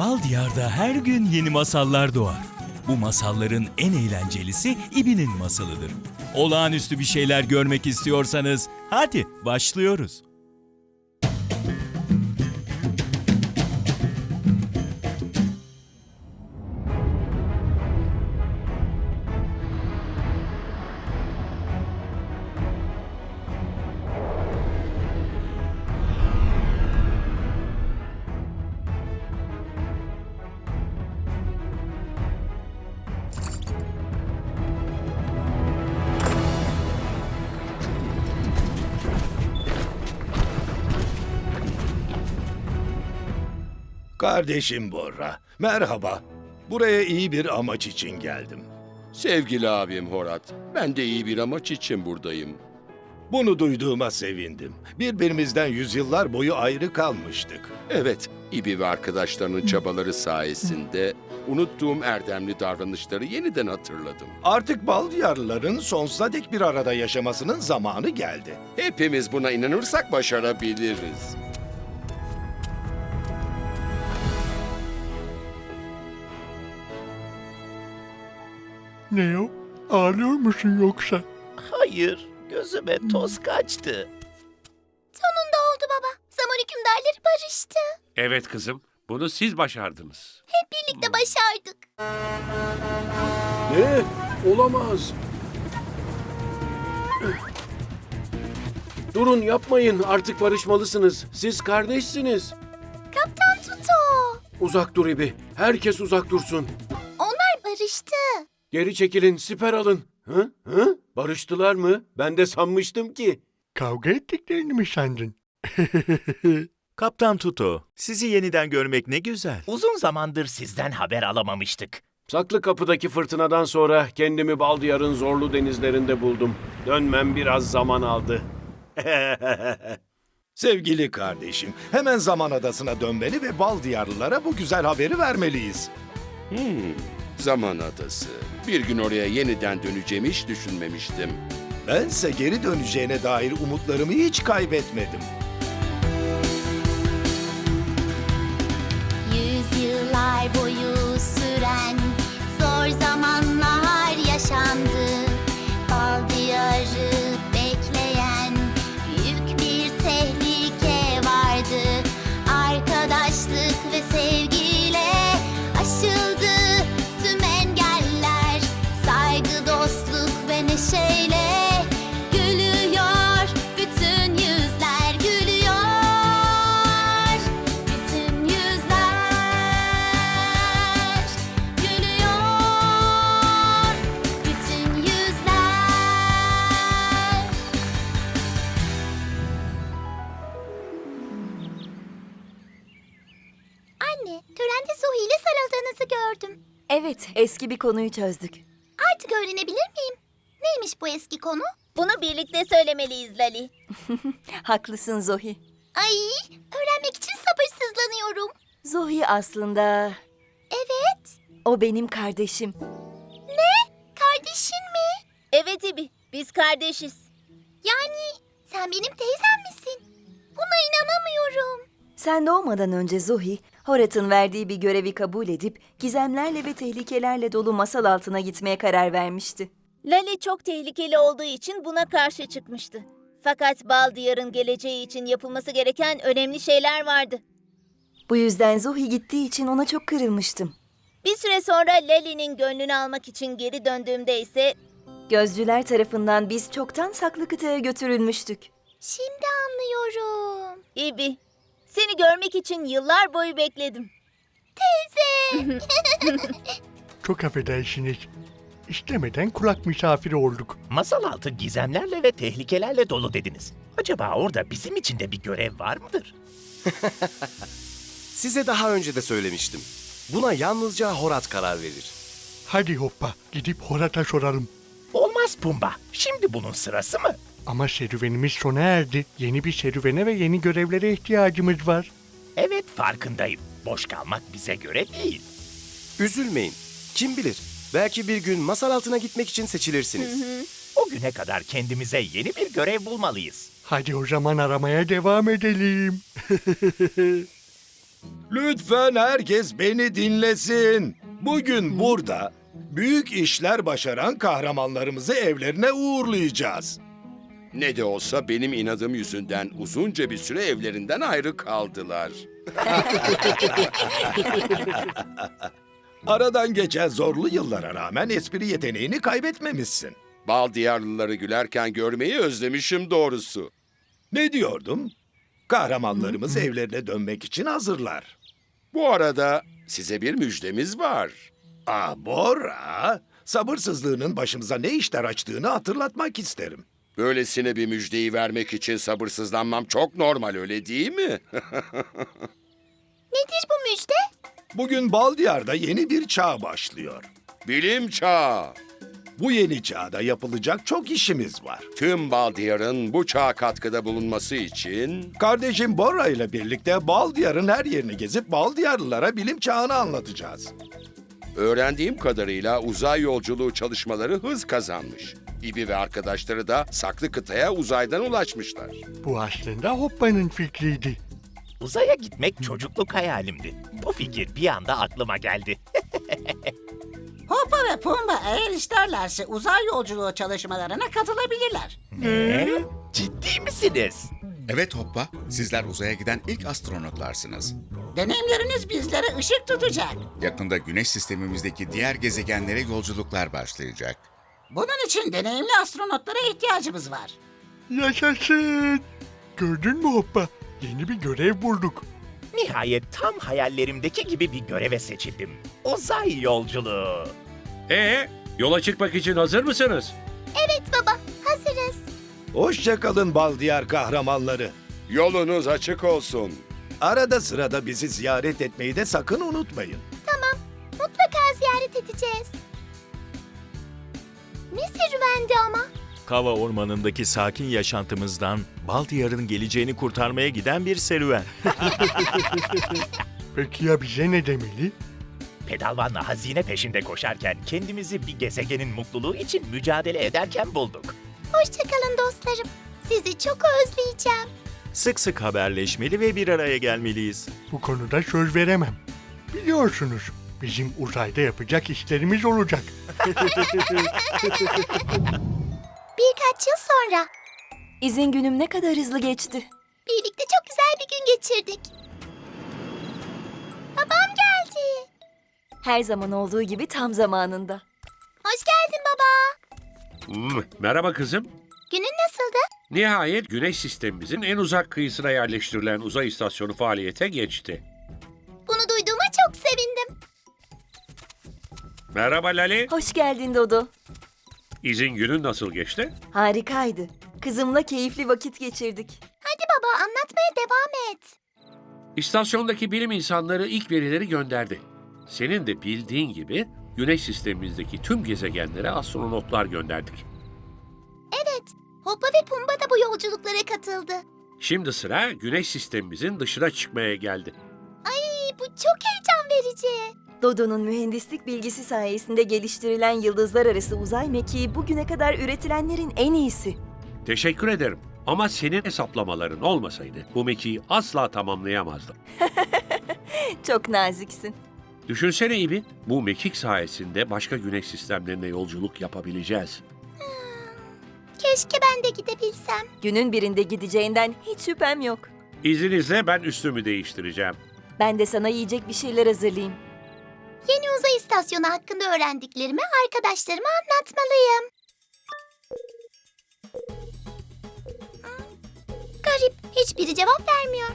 Bal Diyar'da her gün yeni masallar doğar. Bu masalların en eğlencelisi İbi'nin masalıdır. Olağanüstü bir şeyler görmek istiyorsanız hadi başlıyoruz. Kardeşim Borra, merhaba. Buraya iyi bir amaç için geldim. Sevgili abim Horat, ben de iyi bir amaç için buradayım. Bunu duyduğuma sevindim. Birbirimizden yüzyıllar boyu ayrı kalmıştık. Evet, İbi ve arkadaşlarının çabaları sayesinde unuttuğum erdemli davranışları yeniden hatırladım. Artık Baldiyarlıların sonsuza dek bir arada yaşamasının zamanı geldi. Hepimiz buna inanırsak başarabiliriz. Ne o? Ağlıyor musun yoksa? Hayır, gözüme toz kaçtı. Sonunda oldu baba. Zaman hükümdarları barıştı. Evet kızım, bunu siz başardınız. Birlikte başardık. Ne? Olamaz. Durun yapmayın. Artık barışmalısınız. Siz kardeşsiniz. Kaptan Tuto. Uzak dur İbi. Herkes uzak dursun. Onlar barıştı. Geri çekilin, siper alın. Hı? Hı? Barıştılar mı? Ben de sanmıştım ki. Kavga ettiklerini mi sandın? Kaptan Tuto, sizi yeniden görmek ne güzel. Uzun zamandır sizden haber alamamıştık. Saklı kapıdaki fırtınadan sonra kendimi Baldiyar'ın zorlu denizlerinde buldum. Dönmem biraz zaman aldı. Sevgili kardeşim, hemen Zaman Adası'na dönmeli ve Baldiyarlılara bu güzel haberi vermeliyiz. Hmm, zaman adası. Bir gün oraya yeniden döneceğimi hiç düşünmemiştim. Bense geri döneceğine dair umutlarımı hiç kaybetmedim. Dostluk ve neşeyle gülüyor bütün yüzler gülüyor. Bütün yüzler gülüyor. Bütün yüzler. Anne, törende Zoe ile gördüm. Evet, eski bir konuyu çözdük. Artık öğrenebilir miyim? Neymiş bu eski konu? Bunu birlikte söylemeliyiz Lali. Haklısın Zohi. Ay, öğrenmek için sabırsızlanıyorum. Zohi aslında Evet, o benim kardeşim. kardeşin mi? Evet İbi, biz kardeşiz. Yani sen benim teyzem misin? Buna inanamıyorum. Sen doğmadan önce Zohi, Horat'ın verdiği bir görevi kabul edip gizemlerle ve tehlikelerle dolu masal altına gitmeye karar vermişti. Lali çok tehlikeli olduğu için buna karşı çıkmıştı. Fakat Bal Diyar'ın geleceği için yapılması gereken önemli şeyler vardı. Bu yüzden Zohi gittiği için ona çok kırılmıştım. Bir süre sonra Lali'nin gönlünü almak için geri döndüğümde ise... Gözcüler tarafından biz çoktan saklı kıtaya götürülmüştük. Şimdi anlıyorum. İbi, seni görmek için yıllar boyu bekledim. Teyze! Çok affedersiniz. İstemeden kulak misafiri olduk. Masal altı gizemlerle ve tehlikelerle dolu dediniz. Acaba orada bizim için de bir görev var mıdır? Size daha önce de söylemiştim. Buna yalnızca Horat karar verir. Hadi hoppa gidip Horat'a soralım. Olmaz Pumba. Şimdi bunun sırası mı? Ama serüvenimiz sona erdi. Yeni bir serüvene ve yeni görevlere ihtiyacımız var. Evet farkındayım. Boş kalmak bize göre değil. Üzülmeyin. Kim bilir? Belki bir gün masal altına gitmek için seçilirsiniz. O güne kadar kendimize yeni bir görev bulmalıyız. Hadi o zaman aramaya devam edelim. Lütfen herkes beni dinlesin. Bugün burada büyük işler başaran kahramanlarımızı evlerine uğurlayacağız. Ne de olsa benim inadım yüzünden uzunca bir süre evlerinden ayrı kaldılar. Aradan geçen zorlu yıllara rağmen espri yeteneğini kaybetmemişsin. Bal diyarlıları gülerken görmeyi özlemişim doğrusu. Ne diyordum? Kahramanlarımız evlerine dönmek için hazırlar. Bu arada size bir müjdemiz var. Aa Bora, sabırsızlığının başımıza ne işler açtığını hatırlatmak isterim. Böylesine bir müjdeyi vermek için sabırsızlanmam çok normal öyle değil mi? Nedir bu müjde? Bugün Baldiyar'da yeni bir çağ başlıyor. Bilim çağı. Bu yeni çağda yapılacak çok işimiz var. Tüm Baldiyar'ın bu çağa katkıda bulunması için Kardeşim Bora ile birlikte Baldiyar'ın her yerini gezip Baldiyarlılara bilim çağını anlatacağız. öğrendiğim kadarıyla uzay yolculuğu çalışmaları hız kazanmış. İbi ve arkadaşları da saklı kıtaya uzaydan ulaşmışlar. Bu aslında Hoppa'nın fikriydi. Uzaya gitmek çocukluk hayalimdi. Bu fikir bir anda aklıma geldi. Hoppa ve Pumba eğer isterlerse uzay yolculuğu çalışmalarına katılabilirler. Ciddi misiniz? Evet Hoppa, sizler uzaya giden ilk astronotlarsınız. Deneyimleriniz bizlere ışık tutacak. Yakında güneş sistemimizdeki diğer gezegenlere yolculuklar başlayacak. Bunun için deneyimli astronotlara ihtiyacımız var. Yaşasın. Gördün mü Hoppa? Yeni bir görev bulduk. Nihayet tam hayallerimdeki gibi bir göreve seçildim. Uzay yolculuğu. Ee, yola çıkmak için hazır mısınız? Evet baba, hazırız. Hoşçakalın Baldiyar kahramanları. Yolunuz açık olsun. Arada sırada bizi ziyaret etmeyi de sakın unutmayın. Mutlaka ziyaret edeceğiz. Serüvendi ama? Kava ormanındaki sakin yaşantımızdan Baldiyar'ın geleceğini kurtarmaya giden bir serüven. Peki ya bize ne demeli? Pedalvanla hazine peşinde koşarken kendimizi bir gezegenin mutluluğu için mücadele ederken bulduk. Hoşçakalın dostlarım. Sizi çok özleyeceğim. Sık sık haberleşmeli ve bir araya gelmeliyiz. Bu konuda söz veremem. Biliyorsunuz bizim uzayda yapacak işlerimiz olacak. Birkaç yıl sonra İzin günüm ne kadar hızlı geçti. birlikte çok güzel bir gün geçirdik. Babam geldi. Her zaman olduğu gibi tam zamanında. Hoş geldin baba. Hmm, merhaba kızım. Günün nasıldı? Nihayet güneş sistemimizin en uzak kıyısına yerleştirilen uzay istasyonu faaliyete geçti. Merhaba Lali. Hoş geldin Dodo. İzin günün nasıl geçti? Harikaydı. Kızımla keyifli vakit geçirdik. Hadi baba anlatmaya devam et. İstasyondaki bilim insanları ilk verileri gönderdi. Senin de bildiğin gibi güneş sistemimizdeki tüm gezegenlere astronotlar gönderdik. Evet, Hoppa ve Pumba da bu yolculuklara katıldı. Şimdi sıra güneş sistemimizin dışına çıkmaya geldi. Ay bu çok heyecan verici. Dodo'nun mühendislik bilgisi sayesinde geliştirilen yıldızlar arası uzay mekiği bugüne kadar üretilenlerin en iyisi. Teşekkür ederim. Ama senin hesaplamaların olmasaydı bu mekiği asla tamamlayamazdım. Çok naziksin. Düşünsene İbi, bu mekik sayesinde başka güneş sistemlerine yolculuk yapabileceğiz. Keşke ben de gidebilsem. Günün birinde gideceğinden hiç şüphem yok. İzninizle ben üstümü değiştireceğim. Ben de sana yiyecek bir şeyler hazırlayayım. Yeni uzay istasyonu hakkında öğrendiklerimi arkadaşlarıma anlatmalıyım. Hmm, Garip, hiçbiri cevap vermiyor.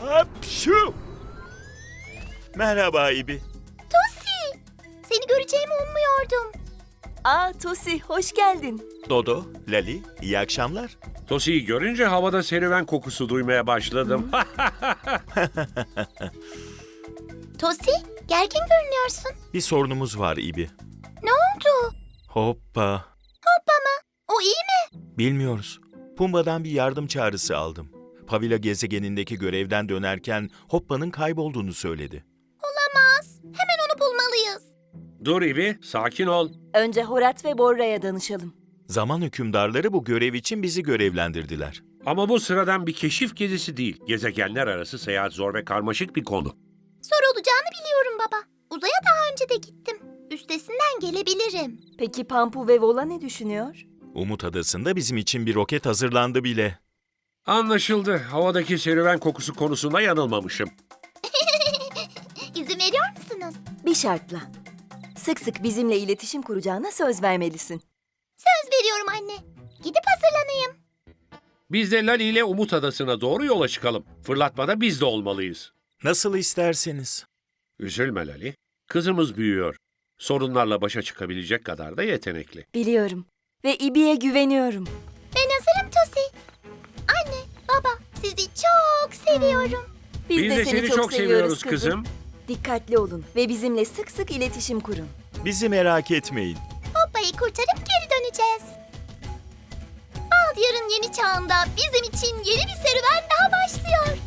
Hapşu! Merhaba İbi. Tosi, seni göreceğimi ummuyordum. Aa Tosi hoş geldin. Dodo, Lali, iyi akşamlar. Tosi'yi görünce havada serüven kokusu duymaya başladım. Tosi, gergin görünüyorsun. Bir sorunumuz var İbi. Ne oldu? Hoppa. O iyi mi? Bilmiyoruz. Pumba'dan bir yardım çağrısı aldım. Pavila gezegenindeki görevden dönerken Hoppa'nın kaybolduğunu söyledi. Olamaz. Hemen onu bulmalıyız. Dur İbi, sakin ol. Önce Horat ve Borra'ya danışalım. Zaman hükümdarları bu görev için bizi görevlendirdiler. Ama bu sıradan bir keşif gezisi değil. Gezegenler arası seyahat zor ve karmaşık bir konu. Zor olacağını biliyorum baba. Uzaya daha önce de gittim. Üstesinden gelebilirim. Peki Pampu ve Vola ne düşünüyor? Umut Adası'nda bizim için bir roket hazırlandı bile. Anlaşıldı. Havadaki serüven kokusu konusunda yanılmamışım. İzin veriyor musunuz? Bir şartla. Sık sık bizimle iletişim kuracağına söz vermelisin. Söz veriyorum anne. Gidip hazırlanayım. Biz de Lali ile Umut Adası'na doğru yola çıkalım. Fırlatmada biz de olmalıyız. Nasıl isterseniz. Üzülme Lali. Kızımız büyüyor. Sorunlarla başa çıkabilecek kadar da yetenekli. Biliyorum. Ve İbi'ye güveniyorum. Ben hazırım Tosi. Anne, baba sizi çok seviyorum. Biz, Biz de seni çok seviyoruz kızım. Dikkatli olun ve bizimle sık sık iletişim kurun. Bizi merak etmeyin. Hoppa'yı kurtarıp geri döneceğiz. Baldiyar'ın yeni çağında bizim için yeni bir serüven daha başlıyor.